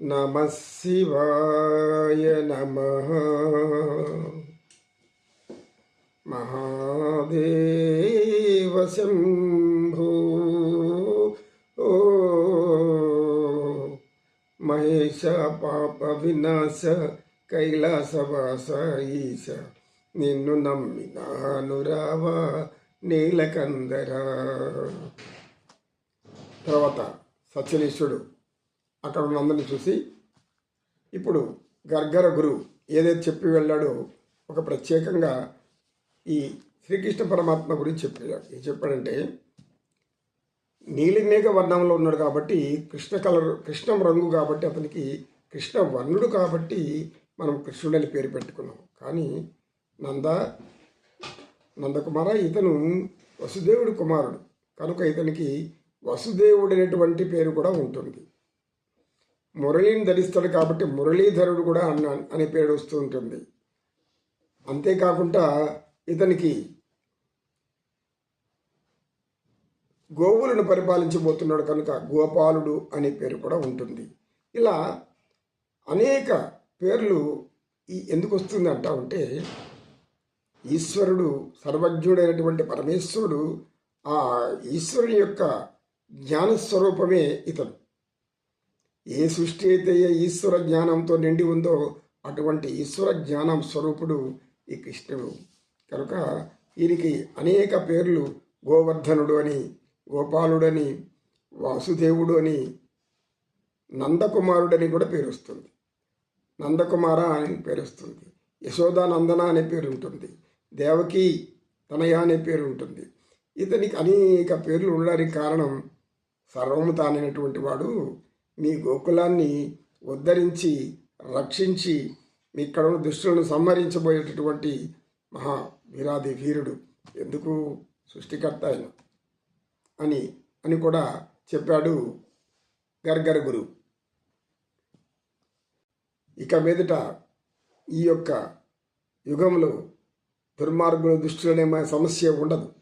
నమ శివాయ నమ మహాదేవ శంభో మహేశ పాప వినాశ కైలాసవాస ఈశ నిన్ను నమ్మినాను రావా నీలకందరా తర్వాత సత్యనీశ్వరుడు. అక్కడ ఉన్న అందరిని చూసి ఇప్పుడు గర్గర గురువు ఏదైతే చెప్పి వెళ్ళాడో ఒక ప్రత్యేకంగా ఈ శ్రీకృష్ణ పరమాత్మ గురించి చెప్పాడు. ఏం చెప్పాడంటే నీలిమేఘ వర్ణంలో ఉన్నాడు కాబట్టి కృష్ణ కలర్ కృష్ణం రంగు కాబట్టి అతనికి కృష్ణ వర్ణుడు కాబట్టి మనం కృష్ణుడు అని పేరు పెట్టుకున్నాం. కానీ నంద నందకుమార ఇతను వసుదేవుడు కుమారుడు. కనుక ఇతనికి వసుదేవుడు అనేటువంటి పేరు కూడా ఉంటుంది. మురళిని ధరిస్తాడు కాబట్టి మురళీధరుడు కూడా అన్న అనే పేరు వస్తూ ఉంటుంది. అంతేకాకుండా ఇతనికి గోవులను పరిపాలించబోతున్నాడు కనుక గోపాలుడు అనే పేరు కూడా ఉంటుంది. ఇలా అనేక పేర్లు ఈ ఎందుకు వస్తుంది అంటా ఉంటే ఈశ్వరుడు సర్వజ్ఞుడైనటువంటి పరమేశ్వరుడు ఆ ఈశ్వరుని యొక్క జ్ఞానస్వరూపమే ఇతను. ఏ సృష్టి అయితే ఏ ఈశ్వర జ్ఞానంతో నిండి ఉందో అటువంటి ఈశ్వర జ్ఞానం స్వరూపుడు ఈ కృష్ణుడు. కనుక వీరికి అనేక పేర్లు గోవర్ధనుడు అని గోపాలుడని వాసుదేవుడు అని నందకుమారుడని కూడా పేరు వస్తుంది. నందకుమార అని పేరు వస్తుంది. యశోదానందన అనే పేరు ఉంటుంది. దేవకి తనయ అనే పేరు ఉంటుంది. ఇతనికి అనేక పేర్లు ఉండడానికి కారణం సర్వము తానైనటువంటి వాడు మీ గోకులాన్ని ఉద్ధరించి రక్షించి మీ ఇక్కడ ఉన్న దుష్టులను సంహరించబోయేటటువంటి మహా వీరాది వీరుడు. ఎందుకు? సృష్టికర్త ఆయన. అని అని కూడా చెప్పాడు గర్గర గురు. ఇక మీదట ఈ యొక్క యుగంలో దుర్మార్గుల దుష్టులనే సమస్య ఉండదు.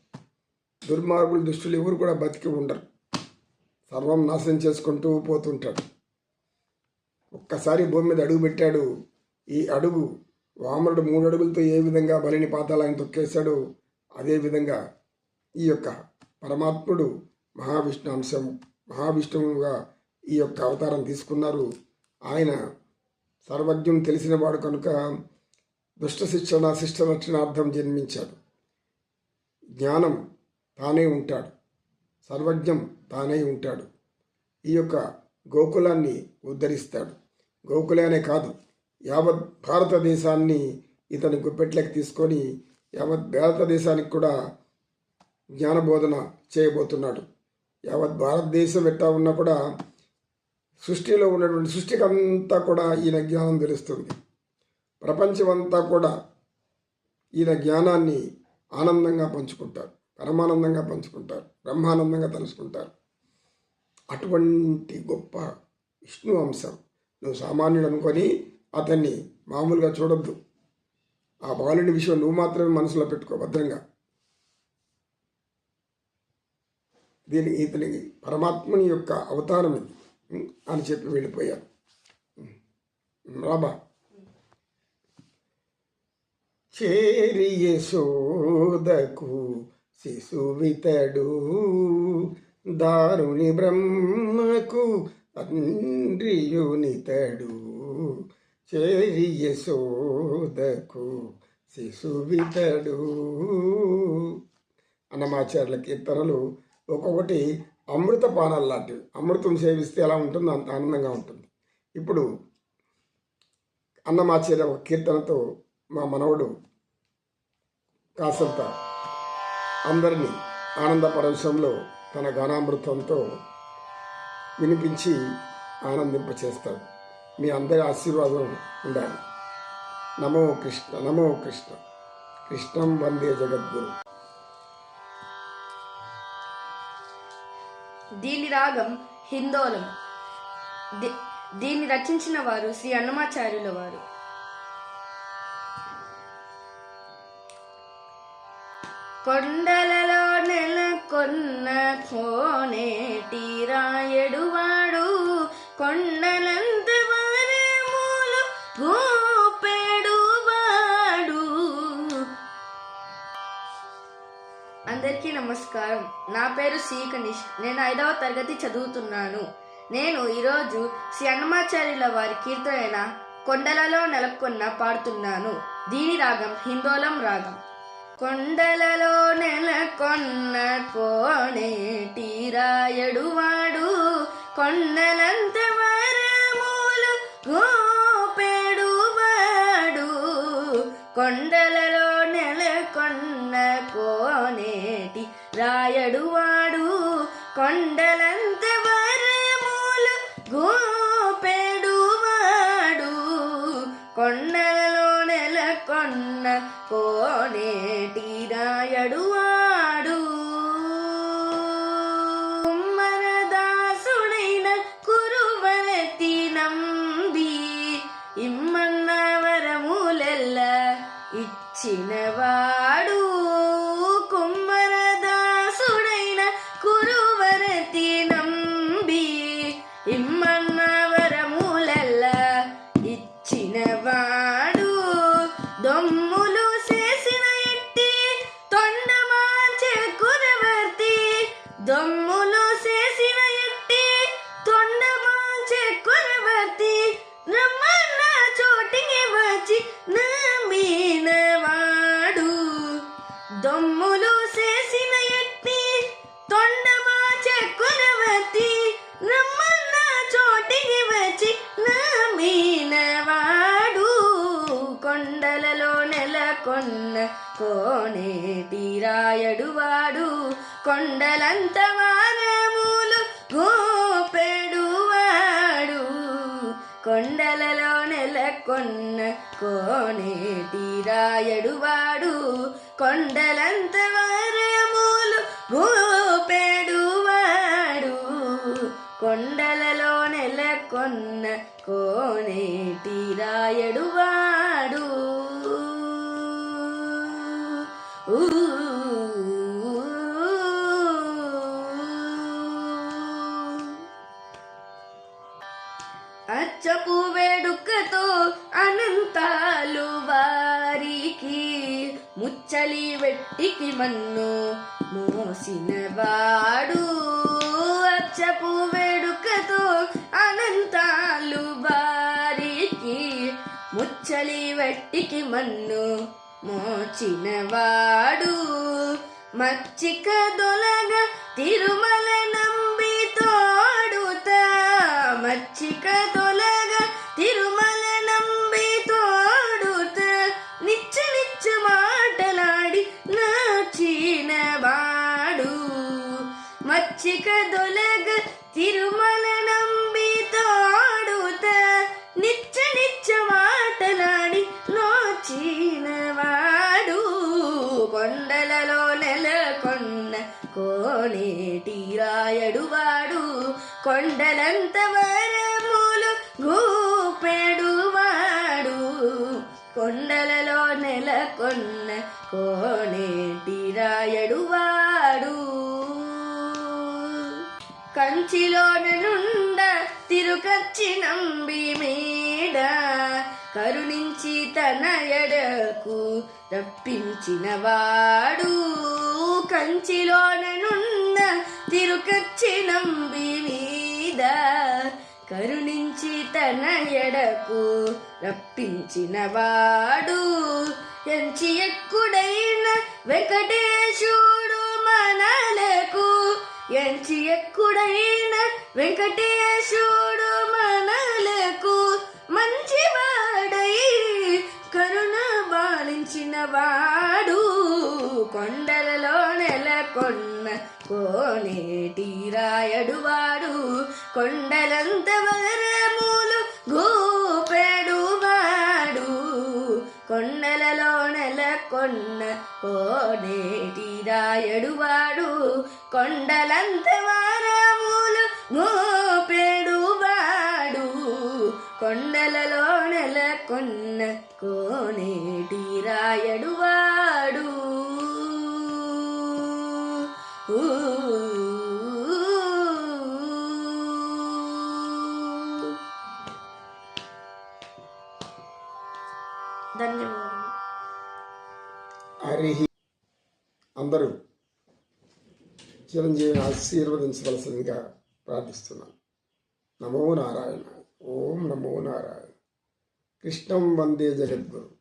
దుర్మార్గుల దుష్టులు ఎవరు కూడా బతికి ఉండరు. సర్వం నాశనం చేసుకుంటూ పోతుంటాడు. ఒక్కసారి భూమి మీద అడుగు పెట్టాడు. ఈ అడుగు వామనుడు మూడు అడుగులతో ఏ విధంగా బలిని పాతాలను తొక్కేశాడో అదేవిధంగా ఈ యొక్క పరమాత్ముడు మహావిష్ణు అంశం మహావిష్ణువుగా ఈ యొక్క అవతారం తీసుకున్నారు. ఆయన సర్వజ్ఞం తెలిసినవాడు కనుక దుష్ట శిక్షణ శిష్ట రక్షణార్థం జన్మించాడు. జ్ఞానం తానే ఉంటాడు. సర్వజ్ఞం తానై ఉంటాడు. ఈ యొక్క గోకులాన్ని ఉద్ధరిస్తాడు. గోకులానే కాదు యావత్ భారతదేశాన్ని ఇతని గుప్పెట్లోకి తీసుకొని యావత్ భారతదేశానికి కూడా జ్ఞానబోధన చేయబోతున్నాడు. యావత్ భారతదేశం ఎట్టా ఉన్నా కూడా సృష్టిలో ఉన్నటువంటి సృష్టికి అంతా కూడా ఈయన జ్ఞానం తెలుస్తుంది. ప్రపంచమంతా కూడా ఈయన జ్ఞానాన్ని ఆనందంగా పంచుకుంటారు పరమానందంగా పంచుకుంటారు బ్రహ్మానందంగా తలుచుకుంటారు అటువంటి గొప్ప విష్ణు అంశం నువ్వు సామాన్యుడు అనుకొని అతన్ని మామూలుగా చూడొద్దు. ఆ బాలుని విషయం నువ్వు మాత్రమే మనసులో పెట్టుకో భద్రంగా. దీని ఇతనికి పరమాత్మని యొక్క అవతారం ఇది. అని చెప్పి వెళ్ళిపోయారు. రాబా. చేరియ సోదకు శిశువితడు దారుని బ్రహ్మకు తండ్రియునితడు. చేరియ సోదకు శిశువితడు. అన్నమాచార్యుల కీర్తనలు ఒక్కొక్కటి అమృత పానాలు లాంటివి. అమృతం సేవిస్తే ఎలా ఉంటుందో అంత ఆనందంగా ఉంటుంది. ఇప్పుడు అన్నమాచార్య ఒక కీర్తనతో మా మనవడు కాసంత అందరినీ ఆనంద పరవశంలో తన గానామృతంతో వినిపించి ఆనందింపచేస్తాడు. మీ అందరి ఆశీర్వాదం ఉండాలి. నమో కృష్ణ నమో కృష్ణ. కృష్ణం వందే జగద్గురు. దీని రాగం హిందోలం దీన్ని రచించిన వారు శ్రీ అన్నమాచార్యుల వారు. కొండలలో నెలకొన్న కోనేటి రాయడువాడు కొండలంత వరములు గోపెడువాడు అందరికీ నమస్కారం. నా పేరు సి కనిష్ నేను ఐదవ తరగతి చదువుతున్నాను. నేను ఈరోజు శ్రీ అన్నమాచార్యుల వారి కీర్తనైన కొండలలో నెలకొన్న పాడుతున్నాను. దీని రాగం హిందోళం రాగం. కొండలలో నెలకొన్న కోనేటి రాయడువాడు కొండలంత వరములు గోపెడువాడు కొండలలో నెలకొన్న కోనేటి రాయడువాడు కొండలంత వరములు గోపెడువాడు కొండలలో నెలకొన్న కోనేటి కోనేటి రాయడువాడు కొండలంత వారములు గోపెడువాడు కొండలలో నెలకొన్న కోనేటి రాయడువాడు కొండలంత వారములు గోపెడువాడు కొండలలో నెలకొన్న కోనేటి రాయడువాడు అచ్చపు వేడుకతో అనంతాలు వారికి ముచ్చలి వెట్టికి మన్ను మోసినవాడు అచ్చపు వేడుకతో అనంతాలు వారికి ముచ్చలి వెట్టికి మన్ను మోచినవాడు మచ్చిక దొలగ తిరుమల నంబితో మచ్చిక తొలగ తిరుమల నంబి తోడుత నిచ్చ నిచ్చ మాటలాడి నాచినవాడు మచ్చిక దొలగ తిరుమల నంబి తోడుత నిచ్చ నిచ్చ మాటలాడి నోచినవాడు కొండలలో నెలకొన్న కోనేటి రాయడువాడు కొండలంత వరములు గూపెడువాడు కొండలలో నెలకొన్న కోనేటి రాయడువాడు. కంచిలోన నుండ తిరుకచ్చి నంబి మేడ. కరుణించి తన ఎడకు రప్పించినవాడు కంచిలోన నుండ తిరుకచ్చి నంబి కరుణించి తన ఎడకు రప్పించిన వాడు. ఎంచి ఎక్కుడైన వెంకటేశుడు మనలకు. ఎంచి ఎక్కుడైన వెంకటేశుడు మనలకు. మంచివాడై కరుణ బాలించిన వాడు. కొండలలో నెలకొన్న కోనేటి రాయడువా కొండలంత వరములు గూపెడువాడు కొండలలో నెల కొన్న కోనేటి రాయడువాడు కొండలంత వరములు గూపెడువాడు కొండలలో నెల కొన్న కోనేటి రాయడువాడు ధన్యవాదాలు హరి అందరూ చిరంజీవిని ఆశీర్వదించవలసిందిగా ప్రార్థిస్తున్నాను. నమో నారాయణ. ఓం నమో నారాయణ. కృష్ణం వందే జగద్గురు.